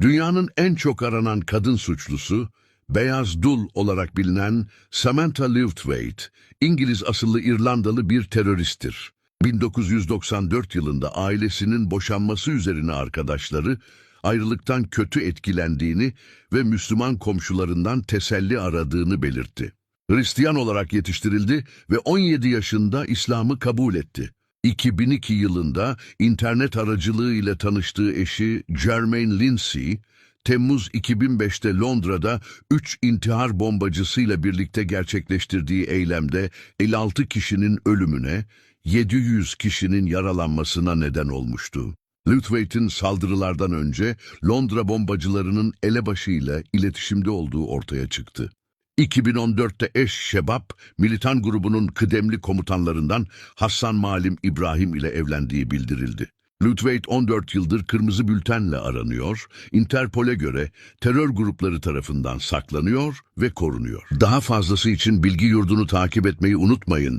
Dünyanın en çok aranan kadın suçlusu, Beyaz Dul olarak bilinen Samantha Lewthwaite, İngiliz asıllı İrlandalı bir teröristtir. 1994 yılında ailesinin boşanması üzerine arkadaşları, ayrılıktan kötü etkilendiğini ve Müslüman komşularından teselli aradığını belirtti. Hristiyan olarak yetiştirildi ve 17 yaşında İslam'ı kabul etti. 2002 yılında internet aracılığı ile tanıştığı eşi Jermaine Lindsay, Temmuz 2005'te Londra'da 3 intihar bombacısıyla birlikte gerçekleştirdiği eylemde 56 kişinin ölümüne, 700 kişinin yaralanmasına neden olmuştu. Lüthwaite'in saldırılardan önce Londra bombacılarının elebaşıyla iletişimde olduğu ortaya çıktı. 2014'te eş Şebap, militan grubunun kıdemli komutanlarından Hassan Malim İbrahim ile evlendiği bildirildi. Lüthwaite 14 yıldır kırmızı bültenle aranıyor, Interpol'e göre terör grupları tarafından saklanıyor ve korunuyor. Daha fazlası için bilgi yurdunu takip etmeyi unutmayın.